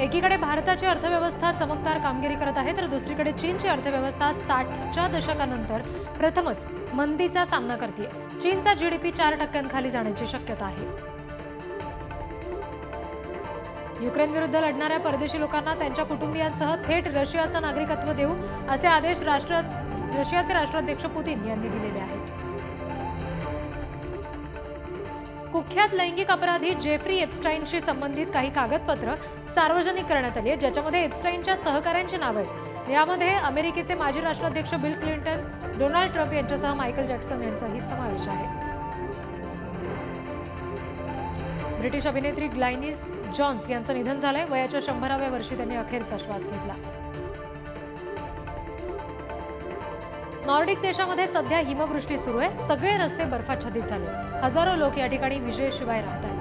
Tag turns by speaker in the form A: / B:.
A: एकीकडे भारताची अर्थव्यवस्था चमकदार कामगिरी करत आहे तर दुसरीकडे चीनची अर्थव्यवस्था साठच्या दशकानंतर प्रथमच मंदीचा सामना करते चीनचा जीडीपी चार टक्क्यांखाली जाण्याची शक्यता आहे. युक्रेन विरुद्ध लढणाऱ्या परदेशी लोकांना त्यांच्या कुटुंबियांसह थेट रशियाचं नागरिकत्व देऊ असे आदेश राष्ट्र रशियाचे राष्ट्राध्यक्ष पुतीन यांनी दिलेले आहेत. कुख्यात लैंगिक अपराधी जेफ्री एप्स्टाईनशी संबंधित काही कागदपत्र सार्वजनिक करण्यात आली आहेत ज्याच्यामध्ये एप्स्टाईनच्या सहकाऱ्यांची नावं आहेत. यामध्ये अमेरिकेचे माजी राष्ट्राध्यक्ष बिल क्लिंटन डोनाल्ड ट्रम्प यांच्यासह मायकल जॅक्सन यांचाही समावेश आहे. ब्रिटिश अभिनेत्री ग्लायनिस जॉन्स यांचं निधन झालंय. वयाच्या शंभराव्या वर्षी त्यांनी अखेरचा श्वास घेतला. नॉर्डिक देशामध्ये सध्या हिमवृष्टी सुरू आहे. सगळे रस्ते बर्फाच्छादित झाले. हजारो लोक या ठिकाणी विजयशिवाय राहतात.